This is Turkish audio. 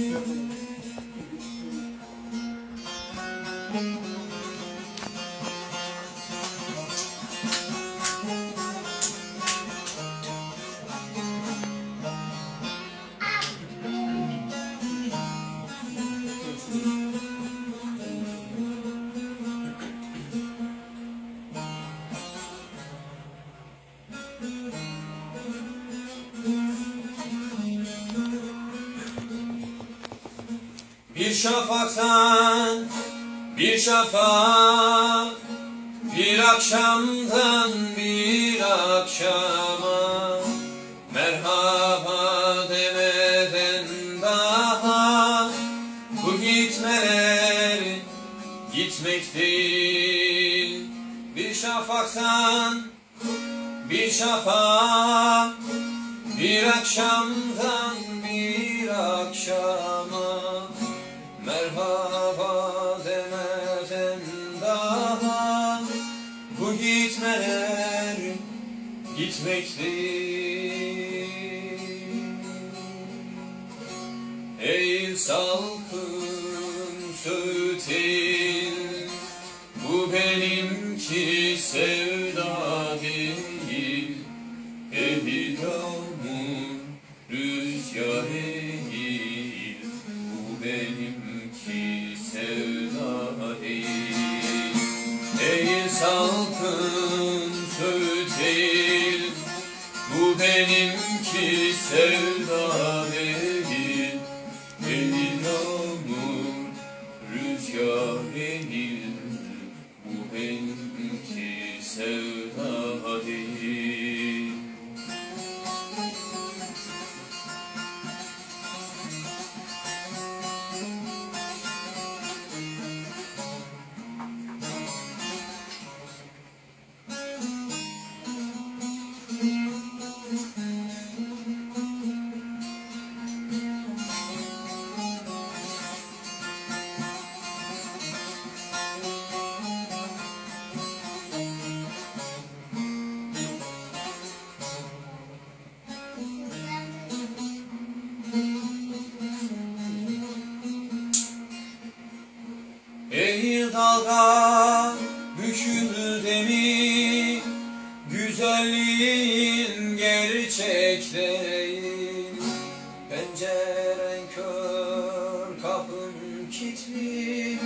Thank you. Bir şafaktan bir şafak Bir akşamdan bir akşama. Merhaba demeden daha Bu gitmeler gitmek değil. Bir şafaktan bir şafak bir akşamdan bir akşama Merhaba demeden daha Bu gitmeler gitmek Ey salkım söğüteyim Ey salkım söğüteyim Bu benimki sevda değil değil dalga büküldü demi Güzelliğin gerçek değil Penceren kör kapın kilitli